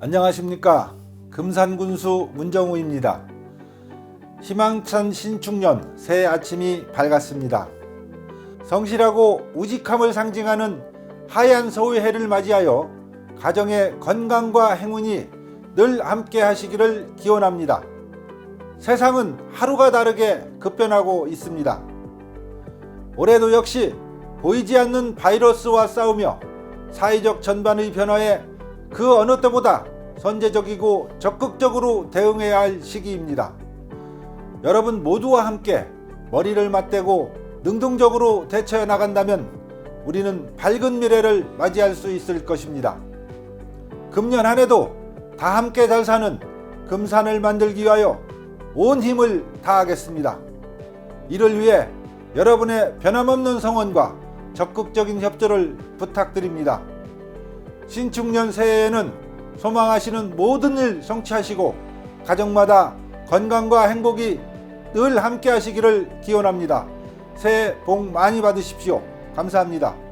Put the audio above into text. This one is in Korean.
안녕하십니까 금산군수 문정우입니다. 희망찬 신축년 새 아침이 밝았습니다. 성실하고 우직함을 상징하는 하얀 서울 해를 맞이하여 가정의 건강과 행운이 늘 함께 하시기를 기원합니다. 세상은 하루가 다르게 급변하고 있습니다. 올해도 역시 보이지 않는 바이러스와 싸우며 사회적 전반의 변화에 그 어느 때보다 선제적이고 적극적으로 대응해야 할 시기입니다. 여러분 모두와 함께 머리를 맞대고 능동적으로 대처해 나간다면 우리는 밝은 미래를 맞이할 수 있을 것입니다. 금년 한 해도 다 함께 잘 사는 금산을 만들기 위하여 온 힘을 다하겠습니다. 이를 위해 여러분의 변함없는 성원과 적극적인 협조를 부탁드립니다. 신축년 새해에는 소망하시는 모든 일 성취하시고 가정마다 건강과 행복이 늘 함께 하시기를 기원합니다. 새해 복 많이 받으십시오. 감사합니다.